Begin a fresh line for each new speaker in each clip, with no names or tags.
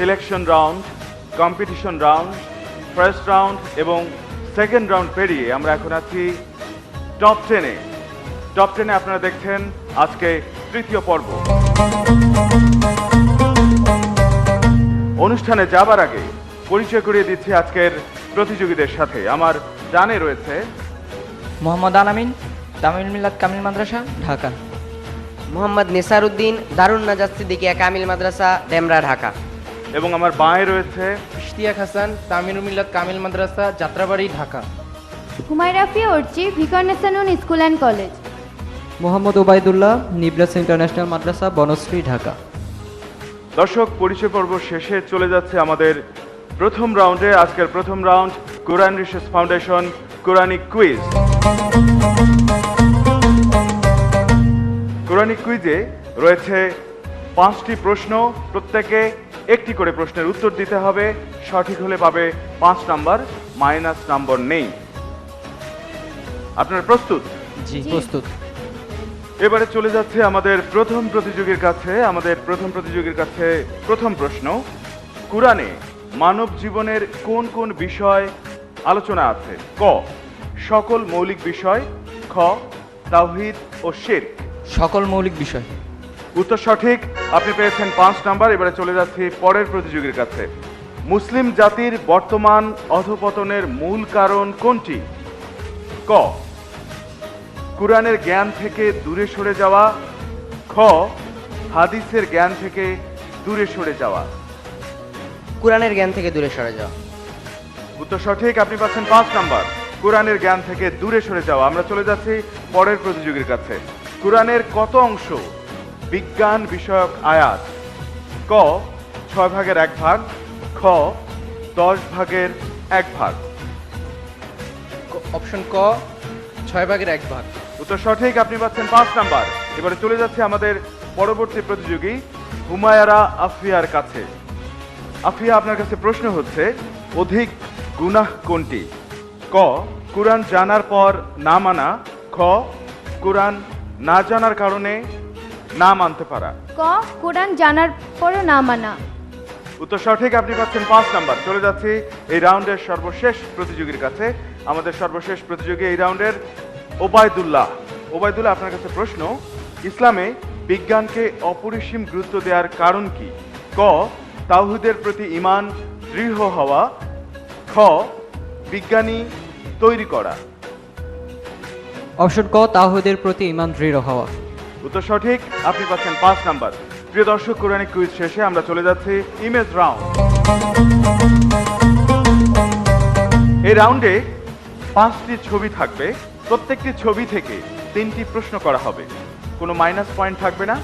Selection round competition round first round এবং second round পেরিয়ে আমরা এখন আছি টপ টেনে টপ টেনে আপনারা দেখছেন আজকে তৃতীয় পর্ব। অনুষ্ঠানে যাবার আগে পরিচয় করিয়ে দিচ্ছি আজকের প্রতিযোগীদের সাথে। আমার ডানে রয়েছে
মোহাম্মদ আনামিন তামিল মিল্লাত কামিল মাদ্রাসা ঢাকা।
মোহাম্মদ নিসারউদ্দিন দারুণ নাজাদ সিদ্দিকিয়া কামিল মাদ্রাসা ডেমরা ঢাকা।
এবং আমার বাঁয়ে রয়েছে
Ishtiaq Hasan Tamirul Millat Kamil Madrasa Jatrabari Dhaka.
Humayrafi Archi Viqarunnisa Noon school and college.
Mohammad Obaidullah Nibras international Madrasa Banasree Dhaka.
দর্শক পরিচয় পর্ব শেষে চলে যাচ্ছে আমাদের প্রথম রাউন্ডে। আজকের প্রথম round Quran research foundation Quranic quiz. Quranic কুইজে রয়েছে পাঁচটি প্রশ্ন প্রত্যেকে একটি করে প্রশ্নের উত্তর দিতে হবে। সঠিক হলে পাবে পাঁচ নাম্বার মাইনাস নাম্বার নেই। আপনারা প্রস্তুত?
জি প্রস্তুত।
এবারে চলে যাচ্ছে আমাদের প্রথম প্রতিযোগীর কাছে আমাদের প্রথম প্রতিযোগীর কাছে প্রথম প্রশ্ন। কোরআনে মানব জীবনের কোন কোন বিষয় আলোচনা আছে? ক সকল মৌলিক বিষয় খ তাওহিদ ও শের
সকল মৌলিক বিষয়।
উত্তর সঠিক আপনি পেয়েছেন পাঁচ নাম্বার এবারে চলে যাচ্ছি পরের প্রতিযোগীর কাছে। মুসলিম জাতির বর্তমান অধপতনের মূল কারণ কোনটি? ক কুরআনের জ্ঞান থেকে দূরে সরে যাওয়া। খ হাদিসের জ্ঞান থেকে দূরে সরে যাওয়া।
কোরআনের জ্ঞান থেকে দূরে সরে যাওয়া।
উত্তর সঠিক আপনি পাচ্ছেন পাঁচ নাম্বার। কোরআনের জ্ঞান থেকে দূরে সরে যাওয়া। আমরা চলে যাচ্ছি পরের প্রতিযোগীর কাছে। কোরআনের কত অংশ বিজ্ঞান বিষয়ক আয়াত। ক ছয় ভাগের এক ভাগ খ দশ ভাগের এক ভাগ।
অপশন ক ছয় ভাগের এক ভাগ।
উত্তর সঠিক আপনি পাচ্ছেন পাঁচ নাম্বার। এবারে চলে যাচ্ছে আমাদের পরবর্তী প্রতিযোগী হুমায়ারা আফিয়ার কাছে। আফিয়া আপনার কাছে প্রশ্ন হচ্ছে অধিক গুনাহ কোনটি? ক কোরআন জানার পর না মানা খ কোরআন না জানার কারণে না মানতে পারা।
ক কোরআন জানার পরও না মানা।
উত্তর সঠিক আপনি পাচ্ছেন পাঁচ নাম্বার। চলে যাচ্ছি এই রাউন্ডের সর্বশেষ প্রতিযোগীর কাছে। আমাদের সর্বশেষ প্রতিযোগী এই রাউন্ডের ওবায়দুল্লাহ। ওবায়দুল্লাহ আপনার কাছে প্রশ্ন ইসলামে বিজ্ঞানকে অপরিসীম গুরুত্ব দেওয়ার কারণ কি? ক তাওহিদের প্রতি ইমান দৃঢ় হওয়া। খ বিজ্ঞানী তৈরি করা।
অপশন ক তাহুদের প্রতি ইমান দৃঢ় হওয়া।
উত্তর সঠিক, আপনি পাচ্ছেন পাঁচ নাম্বার। প্রিয় দর্শক কোরআনিক কুইজ শেষে আমরা চলে যাচ্ছি ইমেজ রাউন্ড। এই রাউন্ডে পাঁচটি ছবি থাকবে, প্রত্যেকটি ছবি থেকে তিনটি প্রশ্ন করা হবে। কোনো মাইনাস পয়েন্ট থাকবে না,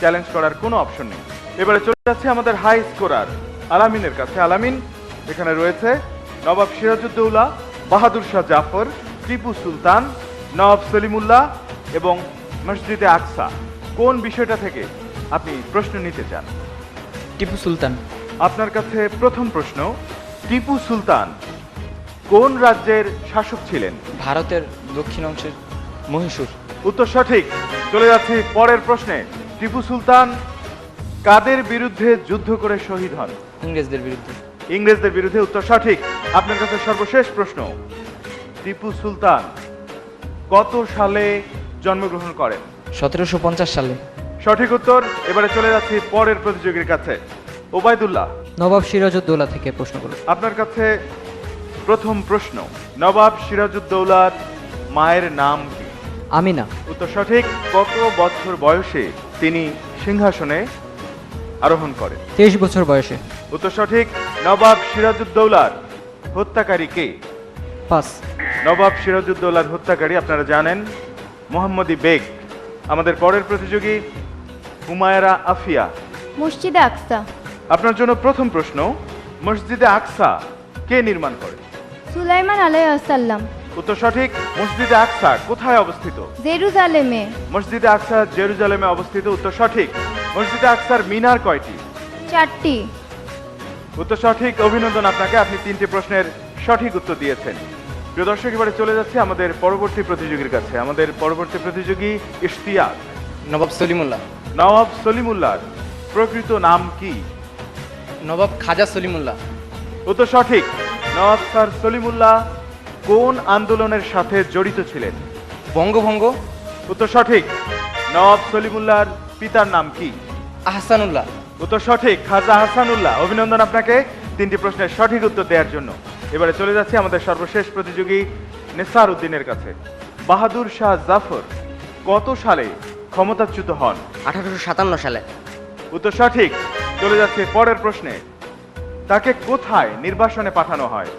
চ্যালেঞ্জ করার কোনো অপশন নেই। এবারে চলে যাচ্ছে আমাদের হাই স্কোরার, আলামিনের কাছে। আলামিন, এখানে রয়েছে নবাব সিরাজউদ্দৌলা, বাহাদুর শাহ জাফর, টিপু সুলতান নবাব সলিমুল্লাহ এবং মসজিদে আকসা কোন বিষয়টা থেকে আপনি প্রশ্ন নিতে চান?
টিপু সুলতান।
আপনার কাছে প্রথম প্রশ্ন টিপু সুলতান কোন রাজ্যের শাসক ছিলেন?
ভারতের দক্ষিণ অংশের মহীশূর।
উত্তর সঠিক। চলে যাচ্ছি পরের প্রশ্নে। টিপু সুলতান কাদের বিরুদ্ধে যুদ্ধ করে শহীদ হন?
ইংরেজদের বিরুদ্ধে।
ইংরেজদের বিরুদ্ধে উত্তর সঠিক। আপনার কাছে সর্বশেষ প্রশ্ন টিপু সুলতান কত সালে জন্মগ্রহণ করেন।
সতেরোশো পঞ্চাশ সালে।
সঠিক উত্তর এবারে চলে যাচ্ছি পরের প্রতিযোগীর কাছে। ওবায়দুল্লাহ।
নবাব সিরাজউদ্দৌলা থেকে প্রশ্ন করুন।
আপনার কাছে প্রথম প্রশ্ন নবাব সিরাজউদ্দৌলার মায়ের নাম কি?
আমিনা।
উত্তর সঠিক কত বছর বয়সে তিনি সিংহাসনে আরোহণ করেন?
তেইশ বছর বয়সে।
উত্তর সঠিক নবাব সিরাজউদ্দৌলার হত্যাকারী কে?
পাস
নবাব সিরাজউদ্দৌলার হত্যাকারী আপনারা জানেন মোহাম্মদী বেগ আমাদের পরের প্রতিযোগী হুমায়রা আফিয়া।
মসজিদে আকসা।
আপনার জন্য প্রথম প্রশ্ন মসজিদে আকসা কে নির্মাণ করে?
সুলাইমান আলাইসাল্লাম
উত্তর সঠিক মসজিদে আকসা কোথায় অবস্থিত?
জেরুজালেমে।
মসজিদে আকসা জেরুজালেমে অবস্থিত উত্তর সঠিক মসজিদে আকসার মিনার কয়টি?
চারটি।
উত্তর সঠিক অভিনন্দন আপনাকে আপনি তিনটি প্রশ্নের সঠিক উত্তর দিয়েছেন। প্রিয় দর্শক এবারে চলে যাচ্ছে আমাদের পরবর্তী প্রতিযোগীর কাছে। আমাদের পরবর্তী প্রতিযোগী ইশতিয়াক
নবাব সলিমুল্লাহ।
নবাব সলিমুল্লাহর প্রকৃত নাম কি?
নবাব খাজা সলিমুল্লাহ।
ও তো সঠিক। নবাব স্যার সলিমুল্লাহ কোন আন্দোলনের সাথে জড়িত ছিলেন?
বঙ্গভঙ্গ।
ও তো সঠিক। নবাব সলিমুল্লাহর পিতার নাম কি?
আহসানুল্লাহ।
ও তো সঠিক। খাজা হাসানুল্লাহ অভিনন্দন আপনাকে তিনটি প্রশ্নের সঠিক উত্তর দেওয়ার জন্য। এবারে চলে যাচ্ছি আমাদের সর্বশেষ প্রতিযোগী নেসার উদ্দিনের কাছে। বাহাদুর শাহ জাফর কত সালে ক্ষমতাচ্যুত হন?
আঠারোশো সাতান্ন সালে।
উত্তর সঠিক। চলে যাচ্ছে পরের প্রশ্নে। তাকে কোথায় নির্বাসনে পাঠানো হয়?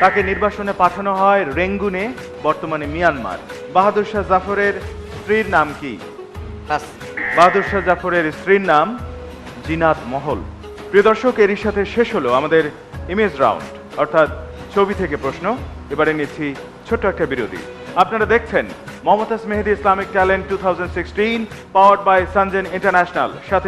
তাকে নির্বাসনে পাঠানো হয় রেঙ্গুনে বর্তমানে মিয়ানমার। বাহাদুর শাহ জাফরের স্ত্রীর নাম কি? বাহাদুর শাহ জাফরের স্ত্রীর নাম জিনাত মহল। প্রিয় দর্শক এরই সাথে শেষ হলো আমাদের ইমেজ রাউন্ড, অর্থাৎ ছবি থেকে প্রশ্ন। এবারে নিচ্ছি ছোট্ট একটা বিরোধী আপনারা দেখছেন Momtaz Mehedi Islamic talent two thousand sixteen, powered by সানজেন international. সাথে